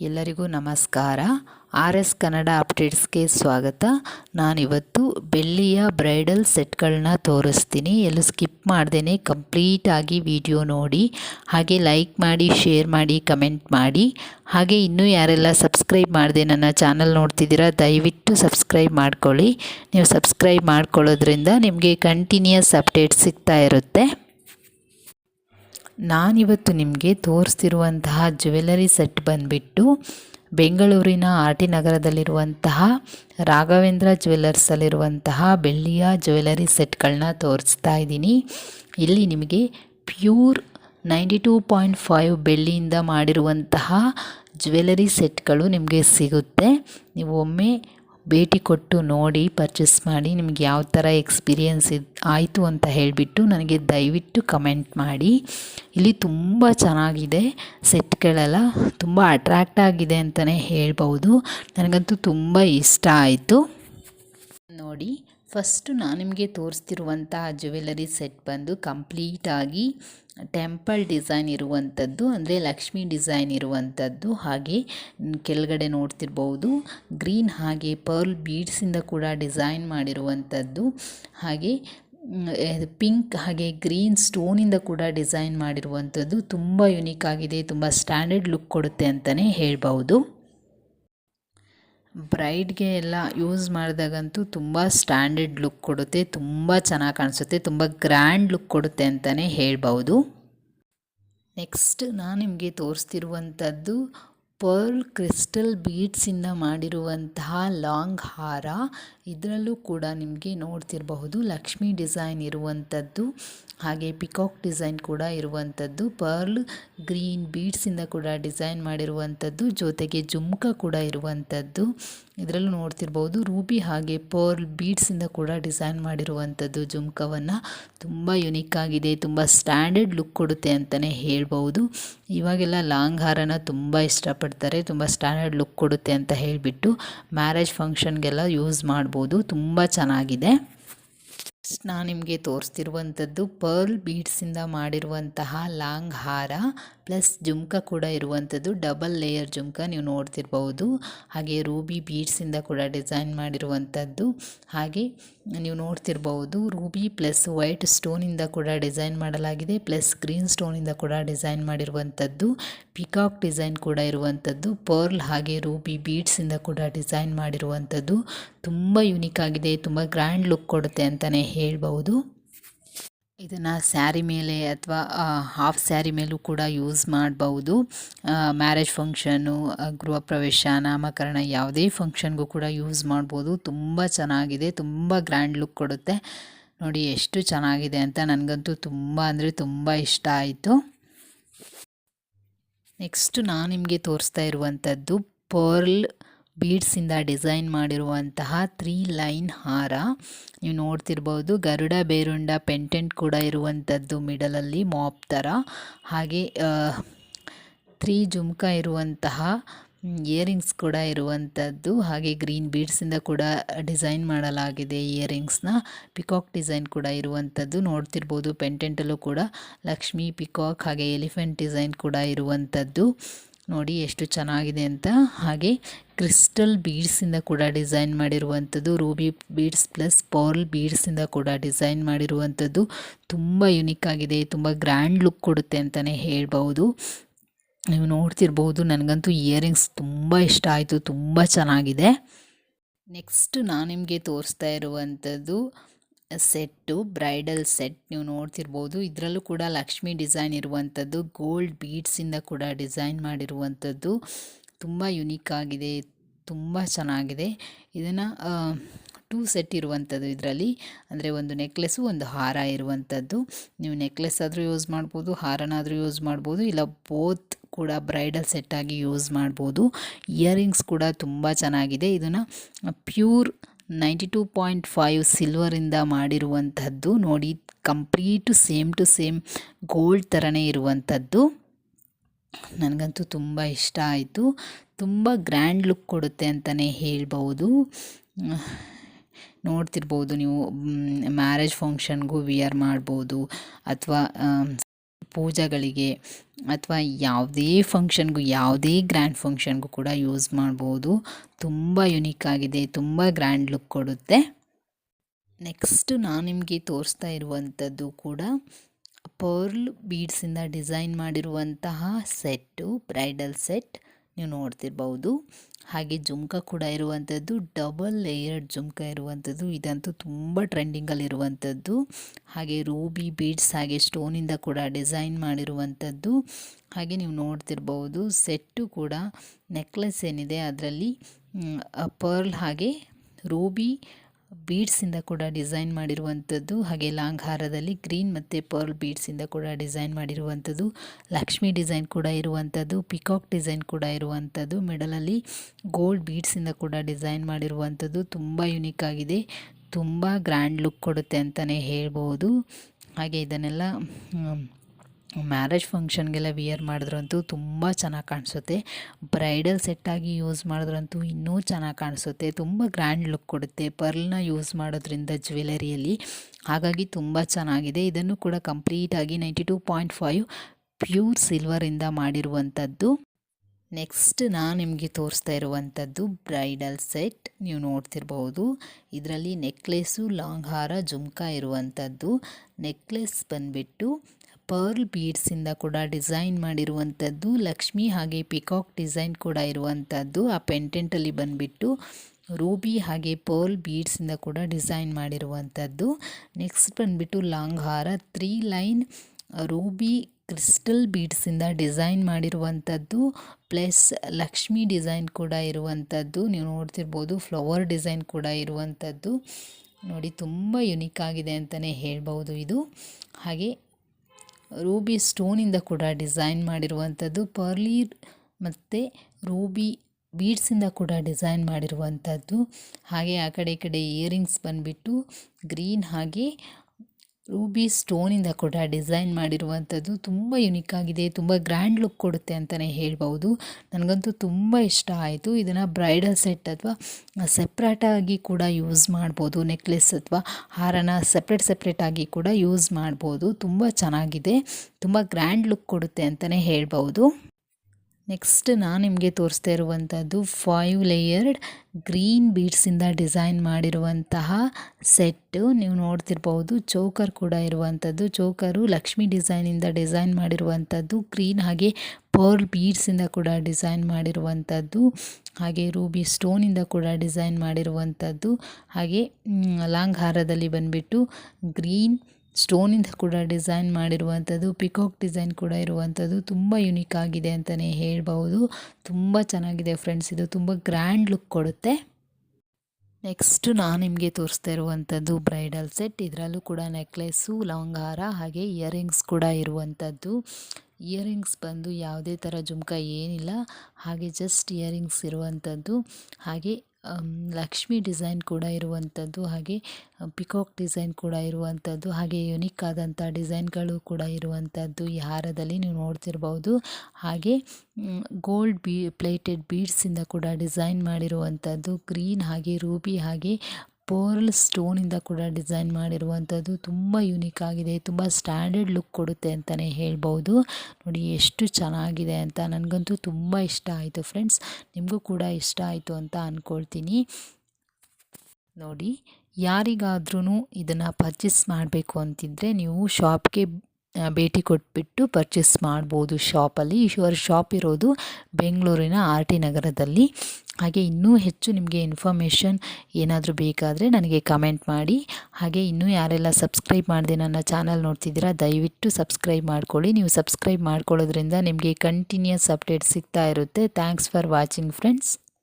ಎಲ್ಲರಿಗೂ ನಮಸ್ಕಾರ. R S Kannada ಅಪ್ಡೇಟ್ಸ್ಗೆ ಸ್ವಾಗತ. ನಾನಿವತ್ತು ಬೆಳ್ಳಿಯ ಬ್ರೈಡಲ್ ಸೆಟ್ಗಳನ್ನ ತೋರಿಸ್ತೀನಿ. ಎಲ್ಲೂ ಸ್ಕಿಪ್ ಮಾಡ್ದೇ ಕಂಪ್ಲೀಟಾಗಿ ವಿಡಿಯೋ ನೋಡಿ. ಹಾಗೆ ಲೈಕ್ ಮಾಡಿ, ಶೇರ್ ಮಾಡಿ, ಕಮೆಂಟ್ ಮಾಡಿ. ಹಾಗೆ ಇನ್ನೂ ಯಾರೆಲ್ಲ ಸಬ್ಸ್ಕ್ರೈಬ್ ಮಾಡಿದೆ ನನ್ನ ಚಾನಲ್ ನೋಡ್ತಿದ್ದೀರಾ, ದಯವಿಟ್ಟು ಸಬ್ಸ್ಕ್ರೈಬ್ ಮಾಡ್ಕೊಳ್ಳಿ. ನೀವು ಸಬ್ಸ್ಕ್ರೈಬ್ ಮಾಡ್ಕೊಳ್ಳೋದ್ರಿಂದ ನಿಮಗೆ ಕಂಟಿನ್ಯೂಸ್ ಅಪ್ಡೇಟ್ ಸಿಗ್ತಾ ಇರುತ್ತೆ. ನಾನಿವತ್ತು ನಿಮಗೆ ತೋರಿಸ್ತಿರುವಂತಹ ಜ್ಯುವೆಲರಿ ಸೆಟ್ ಬಂದುಬಿಟ್ಟು ಬೆಂಗಳೂರಿನ ಆರ್ ಟಿ ನಗರದಲ್ಲಿರುವಂತಹ ರಾಘವೇಂದ್ರ ಜ್ಯುವೆಲರ್ಸಲ್ಲಿರುವಂತಹ ಬೆಳ್ಳಿಯ ಜ್ಯುವೆಲರಿ ಸೆಟ್ಗಳನ್ನ ತೋರಿಸ್ತಾ ಇದ್ದೀನಿ. ಇಲ್ಲಿ ನಿಮಗೆ pure ninety two point five ಬೆಳ್ಳಿಯಿಂದ ಮಾಡಿರುವಂತಹ ಜ್ಯುವೆಲರಿ ಸೆಟ್ಗಳು ನಿಮಗೆ ಸಿಗುತ್ತೆ. ನೀವು ಒಮ್ಮೆ ಭೇಟಿ ಕೊಟ್ಟು ನೋಡಿ ಪರ್ಚೇಸ್ ಮಾಡಿ, ನಿಮ್ಗೆ ಯಾವ ಥರ ಎಕ್ಸ್ಪೀರಿಯೆನ್ಸ್ ಇದು, ಆಯಿತು ಅಂತ ಹೇಳಿಬಿಟ್ಟು ನನಗೆ ದಯವಿಟ್ಟು ಕಮೆಂಟ್ ಮಾಡಿ. ಇಲ್ಲಿ ತುಂಬ ಚೆನ್ನಾಗಿದೆ ಸೆಟ್ಗಳೆಲ್ಲ ತುಂಬ ಅಟ್ರ್ಯಾಕ್ಟ್ ಆಗಿದೆ ಅಂತಲೇ ಹೇಳ್ಬೋದು ನನಗಂತೂ ತುಂಬ ಇಷ್ಟ ಆಯಿತು. ನೋಡಿ ಫಸ್ಟು ನಾನು ನಿಮಗೆ ತೋರಿಸ್ತಿರುವಂತಹ ಜ್ಯುವೆಲರಿ ಸೆಟ್ ಬಂದು ಕಂಪ್ಲೀಟಾಗಿ ಟೆಂಪಲ್ ಡಿಸೈನ್ ಇರುವಂಥದ್ದು ಅಂದರೆ ಲಕ್ಷ್ಮಿ ಡಿಸೈನ್ ಇರುವಂಥದ್ದು ಹಾಗೆ ಕೆಳಗಡೆ ನೋಡ್ತಿರ್ಬೋದು. ಗ್ರೀನ್ ಹಾಗೆ ಪರ್ಲ್ ಬೀಡ್ಸಿಂದ ಕೂಡ ಡಿಸೈನ್ ಮಾಡಿರುವಂಥದ್ದು ಹಾಗೆ ಪಿಂಕ್ ಹಾಗೆ ಗ್ರೀನ್ ಸ್ಟೋನಿಂದ ಕೂಡ ಡಿಸೈನ್ ಮಾಡಿರುವಂಥದ್ದು ತುಂಬ ಯುನೀಕ್ ಆಗಿದೆ, ತುಂಬ ಸ್ಟ್ಯಾಂಡರ್ಡ್ ಲುಕ್ ಕೊಡುತ್ತೆ ಅಂತಲೇ ಹೇಳ್ಬೋದು ಬ್ರೈಡ್ಗೆ ಎಲ್ಲ ಯೂಸ್ ಮಾಡಿದಾಗಂತೂ ತುಂಬ ಸ್ಟ್ಯಾಂಡರ್ಡ್ ಲುಕ್ ಕೊಡುತ್ತೆ, ತುಂಬ ಚೆನ್ನಾಗಿ ಕಾಣಿಸುತ್ತೆ, ತುಂಬ ಗ್ರ್ಯಾಂಡ್ ಲುಕ್ ಕೊಡುತ್ತೆ ಅಂತಲೇ ಹೇಳ್ಬೌದು. ನೆಕ್ಸ್ಟ್ ನಾನು ನಿಮಗೆ ತೋರಿಸ್ತಿರುವಂಥದ್ದು ಪರ್ಲ್ ಕ್ರಿಸ್ಟಲ್ ಬೀಡ್ಸಿಂದ ಮಾಡಿರುವಂತಹ ಲಾಂಗ್ ಹಾರ. ಇದರಲ್ಲೂ ಕೂಡ ನಿಮಗೆ ನೋಡ್ತಿರಬಹುದು ಲಕ್ಷ್ಮಿ ಡಿಸೈನ್ ಇರುವಂಥದ್ದು ಹಾಗೆ ಪಿಕಾಕ್ ಡಿಸೈನ್ ಕೂಡ ಇರುವಂಥದ್ದು ಪರ್ಲ್ ಗ್ರೀನ್ ಬೀಡ್ಸಿಂದ ಕೂಡ ಡಿಸೈನ್ ಮಾಡಿರುವಂಥದ್ದು ಜೊತೆಗೆ ಜುಮ್ಕ ಕೂಡ ಇರುವಂಥದ್ದು ಇದರಲ್ಲೂ ನೋಡ್ತಿರ್ಬೋದು ರೂಬಿ ಹಾಗೆ ಪರ್ಲ್ ಬೀಡ್ಸಿಂದ ಕೂಡ ಡಿಸೈನ್ ಮಾಡಿರುವಂಥದ್ದು ಜುಮ್ಕವನ್ನು. ತುಂಬ ಯುನಿಕ್ ಆಗಿದೆ, ತುಂಬ ಸ್ಟ್ಯಾಂಡರ್ಡ್ ಲುಕ್ ಕೊಡುತ್ತೆ ಅಂತಲೇ ಹೇಳ್ಬೋದು ಇವಾಗೆಲ್ಲ ಲಾಂಗ್ ಹಾರನ ತುಂಬ ಇಷ್ಟಪಡ್ತಾರೆ, ತುಂಬ ಸ್ಟ್ಯಾಂಡರ್ಡ್ ಲುಕ್ ಕೊಡುತ್ತೆ ಅಂತ ಹೇಳಿಬಿಟ್ಟು ಮ್ಯಾರೇಜ್ ಫಂಕ್ಷನ್ಗೆಲ್ಲ ಯೂಸ್ ಮಾಡ್ಬೋದು. ತುಂಬ ಚೆನ್ನಾಗಿದೆ. ನಾನು ನಿಮಗೆ ತೋರಿಸ್ತಿರುವಂಥದ್ದು ಪರ್ಲ್ ಬೀಡ್ಸಿಂದ ಮಾಡಿರುವಂತಹ ಲಾಂಗ್ ಹಾರ, ಪ್ಲಸ್ ಜುಮ್ಕ ಕೂಡ ಇರುವಂಥದ್ದು, ಡಬಲ್ ಲೇಯರ್ ಜುಮ್ಕ ನೀವು ನೋಡ್ತಿರ್ಬೋದು. ಹಾಗೆ ರೂಬಿ ಬೀಡ್ಸಿಂದ ಕೂಡ ಡಿಸೈನ್ ಮಾಡಿರುವಂಥದ್ದು. ಹಾಗೆ ನೀವು ನೋಡ್ತಿರ್ಬೋದು, ರೂಬಿ ಪ್ಲಸ್ ವೈಟ್ ಸ್ಟೋನಿಂದ ಕೂಡ ಡಿಸೈನ್ ಮಾಡಲಾಗಿದೆ. ಪ್ಲಸ್ ಗ್ರೀನ್ ಸ್ಟೋನಿಂದ ಕೂಡ ಡಿಸೈನ್ ಮಾಡಿರುವಂಥದ್ದು, ಪಿಕಾಕ್ ಡಿಸೈನ್ ಕೂಡ ಇರುವಂಥದ್ದು, ಪರ್ಲ್ ಹಾಗೆ ರೂಬಿ ಬೀಡ್ಸಿಂದ ಕೂಡ ಡಿಸೈನ್ ಮಾಡಿರುವಂಥದ್ದು. ತುಂಬ ಯುನೀಕ್ ಆಗಿದೆ, ತುಂಬ ಗ್ರ್ಯಾಂಡ್ ಲುಕ್ ಕೊಡುತ್ತೆ ಅಂತಲೇ ಹೇಳ್ಬೋದು ಇದನ್ನು ಸ್ಯಾರಿ ಮೇಲೆ ಅಥವಾ ಹಾಫ್ ಸ್ಯಾರಿ ಮೇಲೂ ಕೂಡ ಯೂಸ್ ಮಾಡಬಹುದು ಮ್ಯಾರೇಜ್ ಫಂಕ್ಷನು ಗೃಹ ಪ್ರವೇಶ, ನಾಮಕರಣ ಯಾವುದೇ ಫಂಕ್ಷನ್ಗೂ ಕೂಡ ಯೂಸ್ ಮಾಡ್ಬೋದು. ತುಂಬ ಚೆನ್ನಾಗಿದೆ, ತುಂಬ ಗ್ರ್ಯಾಂಡ್ ಲುಕ್ ಕೊಡುತ್ತೆ. ನೋಡಿ ಎಷ್ಟು ಚೆನ್ನಾಗಿದೆ ಅಂತ ನನಗಂತೂ ತುಂಬ ಅಂದರೆ ತುಂಬ ಇಷ್ಟ ಆಯಿತು. ನೆಕ್ಸ್ಟ್ ನಾನು ನಿಮಗೆ ತೋರಿಸ್ತಾ ಇರುವಂಥದ್ದು ಪರ್ಲ್ ಬೀಡ್ಸಿಂದ ಡಿಸೈನ್ ಮಾಡಿರುವಂತಹ ತ್ರೀ ಲೈನ್ ಹಾರ. ನೀವು ನೋಡ್ತಿರ್ಬೋದು, ಗರುಡ, ಬೇರುಂಡ, ಪೆಂಟೆಂಟ್ ಕೂಡ ಇರುವಂಥದ್ದು ಮಿಡಲಲ್ಲಿ ಮಾಪ್ ಥರ. ಹಾಗೆ ತ್ರೀ ಜುಮ್ಕ ಇರುವಂತಹ ಇಯರಿಂಗ್ಸ್ ಕೂಡ ಇರುವಂಥದ್ದು. ಹಾಗೆ ಗ್ರೀನ್ ಬೀಡ್ಸಿಂದ ಕೂಡ ಡಿಸೈನ್ ಮಾಡಲಾಗಿದೆ ಇಯರಿಂಗ್ಸ್ನ ಪಿಕಾಕ್ ಡಿಸೈನ್ ಕೂಡ ಇರುವಂಥದ್ದು. ನೋಡ್ತಿರ್ಬೋದು, ಪೆಂಟೆಂಟಲ್ಲೂ ಕೂಡ ಲಕ್ಷ್ಮಿ ಪಿಕಾಕ್ ಹಾಗೆ ಎಲಿಫೆಂಟ್ ಡಿಸೈನ್ ಕೂಡ ಇರುವಂಥದ್ದು. ನೋಡಿ ಎಷ್ಟು ಚೆನ್ನಾಗಿದೆ ಅಂತ. ಹಾಗೆ ಕ್ರಿಸ್ಟಲ್ ಬೀಡ್ಸಿಂದ ಕೂಡ ಡಿಸೈನ್ ಮಾಡಿರುವಂಥದ್ದು ರೂಬಿ ಬೀಡ್ಸ್ ಪ್ಲಸ್ ಪರ್ಲ್ ಬೀಡ್ಸಿಂದ ಕೂಡ ಡಿಸೈನ್ ಮಾಡಿರುವಂಥದ್ದು ತುಂಬ ಯುನಿಕ್ ಆಗಿದೆ, ತುಂಬ ಗ್ರ್ಯಾಂಡ್ ಲುಕ್ ಕೊಡುತ್ತೆ ಅಂತಲೇ ಹೇಳ್ಬೋದು ನೀವು ನೋಡ್ತಿರ್ಬೋದು ನನಗಂತೂ ಇಯರಿಂಗ್ಸ್ ತುಂಬ ಇಷ್ಟ ಆಯಿತು, ತುಂಬ ಚೆನ್ನಾಗಿದೆ. ನೆಕ್ಸ್ಟ್ ನಾನು ನಿಮಗೆ ತೋರಿಸ್ತಾ ಇರುವಂಥದ್ದು ಸೆಟ್ಟು, ಬ್ರೈಡಲ್ ಸೆಟ್ ನೀವು ನೋಡ್ತಿರ್ಬೋದು. ಇದರಲ್ಲೂ ಕೂಡ ಲಕ್ಷ್ಮಿ ಡಿಸೈನ್ ಇರುವಂಥದ್ದು, ಗೋಲ್ಡ್ ಬೀಡ್ಸಿಂದ ಕೂಡ ಡಿಸೈನ್ ಮಾಡಿರುವಂಥದ್ದು. ತುಂಬ ಯುನೀಕ್ ಆಗಿದೆ, ತುಂಬ ಚೆನ್ನಾಗಿದೆ. ಇದನ್ನು ಟೂ ಸೆಟ್ ಇರುವಂಥದ್ದು ಇದರಲ್ಲಿ. ಅಂದರೆ ಒಂದು ನೆಕ್ಲೆಸ್ಸು ಒಂದು ಹಾರ ಇರುವಂಥದ್ದು. ನೀವು ನೆಕ್ಲೆಸ್ ಆದರೂ ಯೂಸ್ ಮಾಡ್ಬೋದು, ಹಾರನಾದರೂ ಯೂಸ್ ಮಾಡ್ಬೋದು, ಇಲ್ಲ ಬೋತ್ ಕೂಡ ಬ್ರೈಡಲ್ ಸೆಟ್ಟಾಗಿ ಯೂಸ್ ಮಾಡ್ಬೋದು. ಇಯರಿಂಗ್ಸ್ ಕೂಡ ತುಂಬ ಚೆನ್ನಾಗಿದೆ. ಇದನ್ನು pure ninety two point five ಸಿಲ್ವರಿಂದ ಮಾಡಿರುವಂಥದ್ದು ನೋಡಿ, complete same to same gold ಥರನೇ ಇರುವಂಥದ್ದು. ನನಗಂತೂ ತುಂಬ ಇಷ್ಟ ಆಯಿತು. ತುಂಬ ಗ್ರ್ಯಾಂಡ್ ಲುಕ್ ಕೊಡುತ್ತೆ ಅಂತಲೇ ಹೇಳ್ಬೋದು ನೋಡ್ತಿರ್ಬೋದು ನೀವು, ಮ್ಯಾರೇಜ್ ಫಂಕ್ಷನ್ಗೂ ವಿಯರ್ ಮಾಡ್ಬೋದು. ಅಥವಾ ಪೂಜೆಗಳಿಗೆ ಅಥವಾ ಯಾವುದೇ ಫಂಕ್ಷನ್ಗೂ ಯಾವುದೇ ಗ್ರ್ಯಾಂಡ್ ಫಂಕ್ಷನ್ಗೂ ಕೂಡ ಯೂಸ್ ಮಾಡ್ಬೋದು. ತುಂಬ ಯುನೀಕ್ ಆಗಿದೆ, ತುಂಬ ಗ್ರ್ಯಾಂಡ್ ಲುಕ್ ಕೊಡುತ್ತೆ. ನೆಕ್ಸ್ಟ್ ನಾನು ನಿಮಗೆ ತೋರಿಸ್ತಾ ಇರುವಂಥದ್ದು ಕೂಡ ಪರ್ಲ್ ಬೀಡ್ಸಿಂದ ಡಿಸೈನ್ ಮಾಡಿರುವಂತಹ ಸೆಟ್ಟು ಬ್ರೈಡಲ್ ಸೆಟ್ ನೀವು ನೋಡ್ತಿರ್ಬೋದು. ಹಾಗೆ ಜುಮ್ಕ ಕೂಡ ಇರುವಂಥದ್ದು ಡಬಲ್ ಲೇಯರ್ಡ್ ಜುಮ್ಕ ಇರುವಂಥದ್ದು, ಇದಂತೂ ತುಂಬ ಟ್ರೆಂಡಿಂಗಲ್ಲಿರುವಂಥದ್ದು ಹಾಗೆ ರೂಬಿ ಬೀಡ್ಸ್ ಹಾಗೆ ಸ್ಟೋನಿಂದ ಕೂಡ ಡಿಸೈನ್ ಮಾಡಿರುವಂಥದ್ದು. ಹಾಗೆ ನೀವು ನೋಡ್ತಿರ್ಬೋದು ಸೆಟ್ಟು ಕೂಡ ನೆಕ್ಲೆಸ್ ಏನಿದೆ, ಅದರಲ್ಲಿ ಪರ್ಲ್ ಹಾಗೆ ರೂಬಿ ಬೀಡ್ಸಿಂದ ಕೂಡ ಡಿಸೈನ್ ಮಾಡಿರುವಂಥದ್ದು ಹಾಗೆ ಲಾಂಗ್ ಹಾರದಲ್ಲಿ ಗ್ರೀನ್ ಮತ್ತು ಪರ್ಲ್ ಬೀಡ್ಸಿಂದ ಕೂಡ ಡಿಸೈನ್ ಮಾಡಿರುವಂಥದ್ದು ಲಕ್ಷ್ಮಿ ಡಿಸೈನ್ ಕೂಡ ಇರುವಂಥದ್ದು ಪಿಕಾಕ್ ಡಿಸೈನ್ ಕೂಡ ಇರುವಂಥದ್ದು ಮಿಡಲಲ್ಲಿ ಗೋಲ್ಡ್ ಬೀಡ್ಸಿಂದ ಕೂಡ ಡಿಸೈನ್ ಮಾಡಿರುವಂಥದ್ದು ತುಂಬ ಯುನೀಕ್ ಆಗಿದೆ. ತುಂಬ ಗ್ರ್ಯಾಂಡ್ ಲುಕ್ ಕೊಡುತ್ತೆ ಅಂತಲೇ ಹೇಳ್ಬೋದು. ಹಾಗೆ ಇದನ್ನೆಲ್ಲ ಮ್ಯಾರೇಜ್ ಫಂಕ್ಷನ್ಗೆಲ್ಲ ವಿಯರ್ ಮಾಡಿದ್ರಂತೂ ತುಂಬ ಚೆನ್ನಾಗಿ ಕಾಣಿಸುತ್ತೆ. ಬ್ರೈಡಲ್ ಸೆಟ್ಟಾಗಿ ಯೂಸ್ ಮಾಡಿದ್ರಂತೂ ಇನ್ನೂ ಚೆನ್ನಾಗಿ ಕಾಣಿಸುತ್ತೆ. ತುಂಬ ಗ್ರ್ಯಾಂಡ್ ಲುಕ್ ಕೊಡುತ್ತೆ. ಪರ್ಲ್ನ ಯೂಸ್ ಮಾಡೋದ್ರಿಂದ ಜ್ಯುವೆಲರಿಯಲ್ಲಿ ಹಾಗಾಗಿ ತುಂಬ ಚೆನ್ನಾಗಿದೆ. ಇದನ್ನು ಕೂಡ ಕಂಪ್ಲೀಟಾಗಿ ninety two point five pure ಸಿಲ್ವರಿಂದ ಮಾಡಿರುವಂಥದ್ದು ನೆಕ್ಸ್ಟ್ ನಾನು ನಿಮಗೆ ತೋರಿಸ್ತಾ ಇರುವಂಥದ್ದು ಬ್ರೈಡಲ್ ಸೆಟ್ ನೀವು ನೋಡ್ತಿರ್ಬೋದು ಇದರಲ್ಲಿ ನೆಕ್ಲೆಸ್ಸು ಲಾಂಗ್ ಹಾರ ಜುಮ್ಕಾ ಇರುವಂಥದ್ದು ನೆಕ್ಲೆಸ್ ಬಂದುಬಿಟ್ಟು ಪರ್ಲ್ ಬೀಡ್ಸಿಂದ ಕೂಡ ಡಿಸೈನ್ ಮಾಡಿರುವಂಥದ್ದು, ಲಕ್ಷ್ಮಿ ಹಾಗೆ ಪಿಕಾಕ್ ಡಿಸೈನ್ ಕೂಡ ಇರುವಂಥದ್ದು, ಆ ಪೆಂಟೆಂಟಲ್ಲಿ ಬಂದುಬಿಟ್ಟು ರೂಬಿ ಹಾಗೆ ಪರ್ಲ್ ಬೀಡ್ಸಿಂದ ಕೂಡ ಡಿಸೈನ್ ಮಾಡಿರುವಂಥದ್ದು. ನೆಕ್ಸ್ಟ್ ಬಂದುಬಿಟ್ಟು ಲಾಂಗ್ ಹಾರ ತ್ರೀ ಲೈನ್ ರೂಬಿ ಕ್ರಿಸ್ಟಲ್ ಬೀಡ್ಸಿಂದ ಡಿಸೈನ್ ಮಾಡಿರುವಂಥದ್ದು, ಪ್ಲಸ್ ಲಕ್ಷ್ಮಿ ಡಿಸೈನ್ ಕೂಡ ಇರುವಂಥದ್ದು, ನೀವು ನೋಡ್ತಿರ್ಬೋದು ಫ್ಲವರ್ ಡಿಸೈನ್ ಕೂಡ ಇರುವಂಥದ್ದು. ನೋಡಿ, ತುಂಬ ಯುನಿಕ್ ಆಗಿದೆ ಅಂತಲೇ ಹೇಳ್ಬೋದು ಇದು. ಹಾಗೆ ರೂಬಿ ಸ್ಟೋನಿಂದ ಕೂಡ ಡಿಸೈನ್ ಮಾಡಿರುವಂಥದ್ದು, ಪರ್ಲಿ ಮತ್ತು ರೂಬಿ ಬೀಡ್ಸಿಂದ ಕೂಡ ಡಿಸೈನ್ ಮಾಡಿರುವಂಥದ್ದು. ಹಾಗೆ ಆ ಕಡೆ ಈ ಕಡೆ ಇಯರಿಂಗ್ಸ್ ಬಂದುಬಿಟ್ಟು ಗ್ರೀನ್ ಹಾಗೆ ರೂಬಿ ಸ್ಟೋನಿಂದ ಕೂಡ ಡಿಸೈನ್ ಮಾಡಿರುವಂಥದ್ದು ತುಂಬ ಯುನಿಕ್ ಆಗಿದೆ, ತುಂಬ ಗ್ರ್ಯಾಂಡ್ ಲುಕ್ ಕೊಡುತ್ತೆ ಅಂತಲೇ ಹೇಳ್ಬೋದು. ನನಗಂತೂ ತುಂಬ ಇಷ್ಟ ಆಯಿತು. ಇದನ್ನು ಬ್ರೈಡಲ್ ಸೆಟ್ ಅಥವಾ ಸೆಪ್ರೇಟಾಗಿ ಕೂಡ ಯೂಸ್ ಮಾಡ್ಬೋದು. ನೆಕ್ಲೆಸ್ ಅಥವಾ ಹಾರನ ಸಪ್ರೇಟ್ ಸಪ್ರೇಟಾಗಿ ಕೂಡ ಯೂಸ್ ಮಾಡ್ಬೋದು. ತುಂಬ ಚೆನ್ನಾಗಿದೆ. ತುಂಬ ಗ್ರ್ಯಾಂಡ್ ಲುಕ್ ಕೊಡುತ್ತೆ ಅಂತಲೇ ಹೇಳ್ಬೋದು. ನೆಕ್ಸ್ಟ್ ನಾನು ನಿಮಗೆ ತೋರಿಸ್ತಾ ಇರುವಂಥದ್ದು ಫೈವ್ ಲೇಯರ್ಡ್ ಗ್ರೀನ್ ಬೀಡ್ಸಿಂದ ಡಿಸೈನ್ ಮಾಡಿರುವಂತಹ ಸೆಟ್ಟು ನೀವು ನೋಡ್ತಿರ್ಬೋದು ಚೋಕರ್ ಕೂಡ ಇರುವಂಥದ್ದು. ಚೋಕರು ಲಕ್ಷ್ಮಿ ಡಿಸೈನಿಂದ ಡಿಸೈನ್ ಮಾಡಿರುವಂಥದ್ದು. ಗ್ರೀನ್ ಹಾಗೆ ಪರ್ಲ್ ಬೀಡ್ಸಿಂದ ಕೂಡ ಡಿಸೈನ್ ಮಾಡಿರುವಂಥದ್ದು. ಹಾಗೆ ರೂಬಿ ಸ್ಟೋನಿಂದ ಕೂಡ ಡಿಸೈನ್ ಮಾಡಿರುವಂಥದ್ದು. ಹಾಗೆ ಲಾಂಗ್ ಹಾರದಲ್ಲಿ ಬಂದುಬಿಟ್ಟು ಗ್ರೀನ್ ಸ್ಟೋನಿಂದ ಕೂಡ ಡಿಸೈನ್ ಮಾಡಿರುವಂಥದ್ದು, ಪಿಕಾಕ್ ಡಿಸೈನ್ ಕೂಡ ಇರುವಂಥದ್ದು ತುಂಬ ಯುನೀಕ್ ಆಗಿದೆ ಅಂತಲೇ ಹೇಳ್ಬೋದು ತುಂಬ ಚೆನ್ನಾಗಿದೆ ಫ್ರೆಂಡ್ಸ್ ಇದು ತುಂಬ ಗ್ರ್ಯಾಂಡ್ ಲುಕ್ ಕೊಡುತ್ತೆ. ನೆಕ್ಸ್ಟು ನಾನು ನಿಮಗೆ ತೋರಿಸ್ತಾ ಇರುವಂಥದ್ದು ಬ್ರೈಡಲ್ ಸೆಟ್ ಇದರಲ್ಲೂ ಕೂಡ ನೆಕ್ಲೆಸ್ಸು ಲಂಗಾರ ಹಾಗೆ ಇಯರಿಂಗ್ಸ್ ಕೂಡ ಇರುವಂಥದ್ದು. ಇಯರಿಂಗ್ಸ್ ಬಂದು ಯಾವುದೇ ಥರ ಜುಮ್ಕ ಏನಿಲ್ಲ, ಹಾಗೆ ಜಸ್ಟ್ ಇಯರಿಂಗ್ಸ್ ಇರುವಂಥದ್ದು. ಹಾಗೆ ಲಕ್ಷ್ಮಿ ಡಿಸೈನ್ ಕೂಡ ಇರುವಂಥದ್ದು, ಹಾಗೆ ಪಿಕಾಕ್ ಡಿಸೈನ್ ಕೂಡ ಇರುವಂಥದ್ದು, ಹಾಗೆ ಯುನಿಕ್ ಆದಂಥ ಡಿಸೈನ್ಗಳು ಕೂಡ ಇರುವಂಥದ್ದು ಈ ಹಾರದಲ್ಲಿ ನೀವು ನೋಡ್ತಿರ್ಬೋದು. ಹಾಗೆ ಗೋಲ್ಡ್ ಬೀ, ಪ್ಲೇಟೆಡ್ ಬೀಡ್ಸಿಂದ ಕೂಡ ಡಿಸೈನ್ ಮಾಡಿರುವಂಥದ್ದು, ಗ್ರೀನ್ ಹಾಗೆ, ರೂಬಿ ಹಾಗೆ ಪೋರ್ಲ್ ಸ್ಟೋನಿಂದ ಕೂಡ ಡಿಸೈನ್ ಮಾಡಿರುವಂಥದ್ದು ತುಂಬ ಯುನೀಕ್ ಆಗಿದೆ. ತುಂಬ ಸ್ಟ್ಯಾಂಡರ್ಡ್ ಲುಕ್ ಕೊಡುತ್ತೆ ಅಂತಲೇ ಹೇಳ್ಬೋದು ನೋಡಿ ಎಷ್ಟು ಚೆನ್ನಾಗಿದೆ ಅಂತ ನನಗಂತೂ ತುಂಬ ಇಷ್ಟ ಆಯಿತು ಫ್ರೆಂಡ್ಸ್. ನಿಮಗೂ ಕೂಡ ಇಷ್ಟ ಆಯಿತು ಅಂತ ಅಂದ್ಕೊಳ್ತೀನಿ ನೋಡಿ ಯಾರಿಗಾದ್ರೂ ಇದನ್ನು ಪರ್ಚೇಸ್ ಮಾಡಬೇಕು ಅಂತಿದ್ದರೆ ನೀವು ಶಾಪ್ಗೆ ಭೇಟಿ ಕೊಟ್ಬಿಟ್ಟು ಪರ್ಚೇಸ್ ಮಾಡ್ಬೋದು ಶಾಪಲ್ಲಿ ಇವರ ಶಾಪ್ ಇರೋದು ಬೆಂಗಳೂರಿನ ಆರ್ ಟಿ ನಗರದಲ್ಲಿ. ಹಾಗೆ ಇನ್ನೂ ಹೆಚ್ಚು ನಿಮಗೆ ಇನ್ಫಾರ್ಮೇಷನ್ ಏನಾದರೂ ಬೇಕಾದರೆ ನನಗೆ ಕಮೆಂಟ್ ಮಾಡಿ. ಹಾಗೆ ಇನ್ನೂ ಯಾರೆಲ್ಲ ಸಬ್ಸ್ಕ್ರೈಬ್ ಮಾಡಿದೆ ನನ್ನ ಚಾನಲ್ ನೋಡ್ತಿದ್ದೀರಾ, ದಯವಿಟ್ಟು ಸಬ್ಸ್ಕ್ರೈಬ್ ಮಾಡ್ಕೊಳ್ಳಿ. ನೀವು ಸಬ್ಸ್ಕ್ರೈಬ್ ಮಾಡ್ಕೊಳ್ಳೋದ್ರಿಂದ ನಿಮಗೆ ಕಂಟಿನ್ಯೂಸ್ ಅಪ್ಡೇಟ್ ಸಿಗ್ತಾ ಇರುತ್ತೆ. Thanks for watching friends